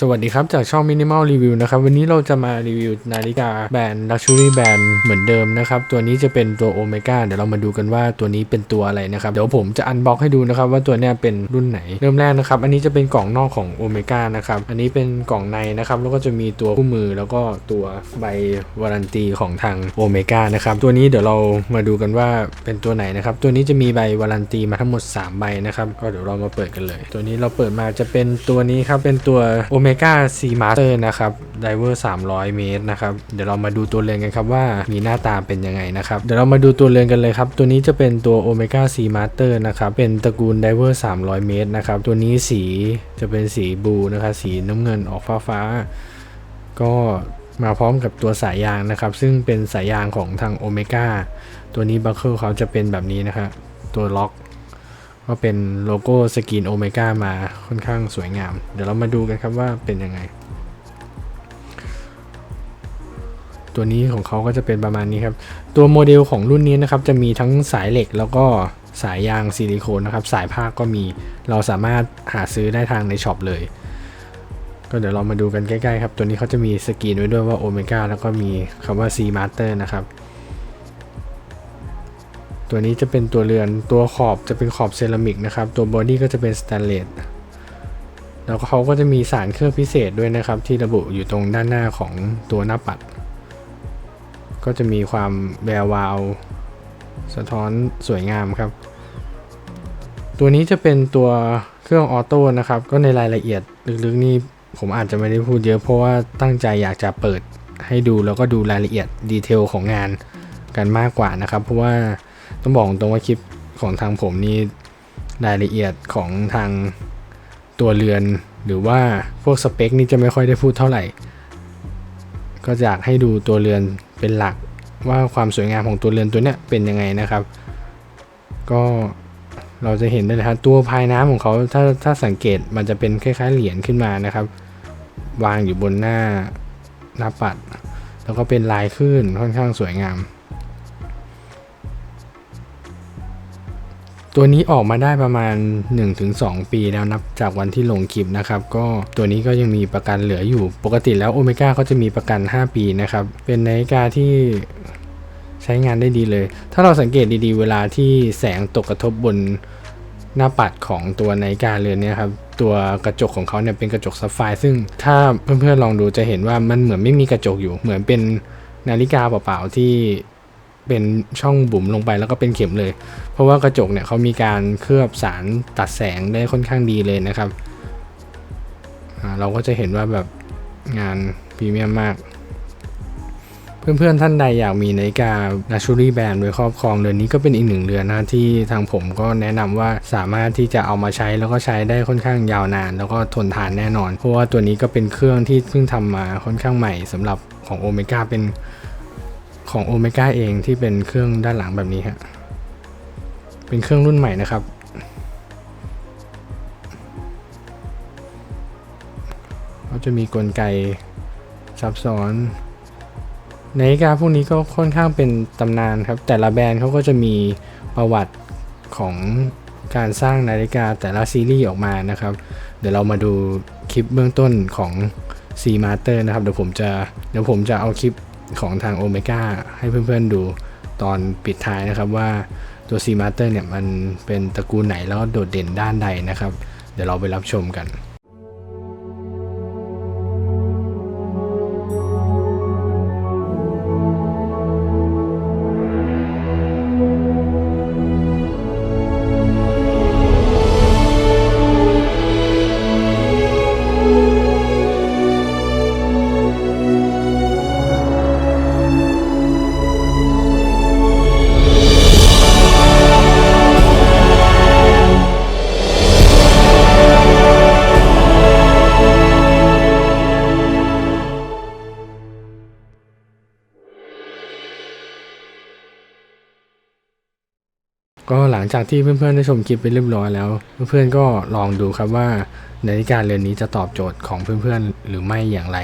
สวัสดีครับ จากช่อง Minimal Review นะครับ วันนี้เราจะมารีวิวนาฬิกาแบรนด์ Luxury Band เหมือนเดิมนะครับ ตัวนี้จะเป็นตัว Omega เดี๋ยวเรามาดูกันว่าตัวนี้เป็นตัวอะไรนะครับ เดี๋ยวผมจะอันบ็อกให้ดูนะครับ ว่าตัวนี้เป็นรุ่นไหน เริ่มแรกนะครับ อันนี้จะเป็นกล่องนอกของ Omega นะครับ อันนี้เป็นกล่องในนะครับ แล้วก็จะมีตัวคู่มือแล้วก็ตัวใบวารันตีของทาง Omega นะครับ ตัวนี้เดี๋ยวเรามาดูกันว่าเป็นตัวไหนนะครับ ตัวนี้จะมีใบวารันตีมาทั้งหมด 3 ใบนะครับ ก็เดี๋ยวเรามาเปิดกันเลย ตัวนี้เราเปิดมาจะเป็นตัวนี้ครับ เป็นตัว Omega C Master นะครับ Diver 300 เมตรนะครับ เดี๋ยวเรามาดูตัวเรือนกันครับว่ามีหน้าตาเป็นยังไงนะครับ เดี๋ยวเรามาดูตัวเรือนกันเลยครับ ตัวนี้จะเป็นตัว Omega C Master นะครับ เป็นตระกูล Diver 300 เมตรนะครับ ตัวนี้สีจะเป็นสีบลูนะครับ สีน้ำเงินออกฟ้าฟ้าๆก็มาพร้อมกับตัวสายยางนะครับ ซึ่งเป็นสายยางของทาง Omega ตัวนี้บัคเคิลเขาจะเป็นแบบนี้นะครับตัวล็อก ก็เป็นโลโก้สกรีนโอเมก้ามาค่อนข้างสวยงาม เดี๋ยวเรามาดูกันครับว่าเป็นยังไง ตัวนี้ของเขาก็จะเป็นประมาณนี้ครับ ตัวโมเดลของรุ่นนี้นะครับ จะมีทั้งสายเหล็กแล้วก็สายยางซิลิโคนนะครับ สายผ้าก็มีเราสามารถหาซื้อได้ทางในช็อปเลย ก็เดี๋ยวเรามาดูกันใกล้ๆครับ ตัวนี้เขาจะมีสกรีนไว้ด้วยว่าโอเมก้าแล้วก็มีคำว่า C Master นะครับ ตัวนี้จะเป็นตัวเรือนตัวขอบจะเป็นขอบเซรามิกนะครับ ตัวบอดี้ก็จะเป็นสแตนเลสแล้วเขาก็จะมีสารเคลือบพิเศษด้วยนะครับ ที่ระบุอยู่ตรงด้านหน้าของตัวหน้าปัด ก็จะมีความแวววาวสะท้อนสวยงามครับ ตัวนี้จะเป็นตัวเครื่องออโต้นะครับ ก็ในรายละเอียดลึกๆนี่ผมอาจจะไม่ได้พูดเยอะเพราะว่าตั้งใจอยากจะเปิดให้ดูแล้วก็ดูรายละเอียดดีเทลของงานกันมากกว่านะครับ เพราะว่า ต้องบอกตรงว่าคลิปของทางผมนี่รายละเอียดของทางตัวเรือน หรือว่าพวกสเปคนี่จะไม่ค่อยได้พูดเท่าไหร่ ก็อยากให้ดูตัวเรือนเป็นหลักว่าความสวยงามของตัวเรือนตัวเนี้ยเป็นยังไงนะครับ ก็เราจะเห็นได้เลยครับตัวภายน้ำของเขาถ้าถ้าสังเกตมันจะเป็นคล้ายๆเหรียญขึ้นมานะครับ วางอยู่บนหน้าหน้าปัด แล้วก็เป็นลายขึ้นค่อนข้างสวยงาม ตัวนี้ออกมาได้ประมาณ 1-2 ปีแล้วนับจากวันที่ลงคลิปนะครับ ก็ตัวนี้ก็ยังมีประกันเหลืออยู่ ปกติแล้วโอเมก้าเขาจะมีประกัน 5 ปีนะครับ เป็นนาฬิกาที่ใช้งานได้ดีเลย ถ้าเราสังเกตดีๆ เวลาที่แสงตกกระทบบนหน้าปัดของตัวนาฬิกาเรือนเนี่ยครับตัวกระจกของเขาเนี่ยเป็นกระจกซับไฟซึ่งถ้าเพื่อนๆลองดูจะเห็นว่ามันเหมือนไม่มีกระจกอยู่เหมือนเป็นนาฬิกาเปล่าๆที่ เป็นช่องบุ๋มลงไปแล้วก็เป็นเข็มเลย เพราะว่ากระจกเนี่ยเขามีการเคลือบสารตัดแสงได้ค่อนข้างดีเลยนะครับ เราก็จะเห็นว่าแบบงานพรีเมียมมาก เพื่อนๆท่านใดอยากมีนาฬิกา Luxury Band โดยครอบครองเรือนนี้ก็เป็นอีกหนึ่งเรือนนะที่ทางผมก็แนะนำว่าสามารถที่จะเอามาใช้แล้วก็ใช้ได้ค่อนข้างยาวนาน แล้วก็ทนทานแน่นอน เพราะว่าตัวนี้ก็เป็นเครื่องที่เพิ่งทำมาค่อนข้างใหม่สำหรับของโอเมก้าเป็น ของโอเมก้าเองที่เป็นเครื่องด้านหลังแบบนี้ฮะเป็นเครื่องรุ่นใหม่นะครับเขาจะมีกลไกซับซ้อนนาฬิกาพวกนี้ก็ค่อนข้างเป็นตำนานครับ แต่ละแบรนด์เขาก็จะมีประวัติของการสร้างนาฬิกาแต่ละซีรีส์ออกมานะครับ เดี๋ยวเรามาดูคลิปเบื้องต้นของ C Master นะครับ เดี๋ยวผมจะเดี๋ยวผมจะเอาคลิป ของทางโอเมก้าให้เพื่อนๆดูตอนปิดท้ายนะครับว่าตัวซีมาสเตอร์เนี่ยมันเป็นตระกูลไหนแล้วโดดเด่นด้านใดนะครับ เดี๋ยวเราไปรับชมกัน ก็หลังจากที่เพื่อนๆได้ชมคลิปไปเรียบร้อยแล้ว เพื่อนๆก็ลองดูครับว่านาฬิกาเรือนนี้จะตอบโจทย์ของเพื่อนๆหรือไม่อย่างไร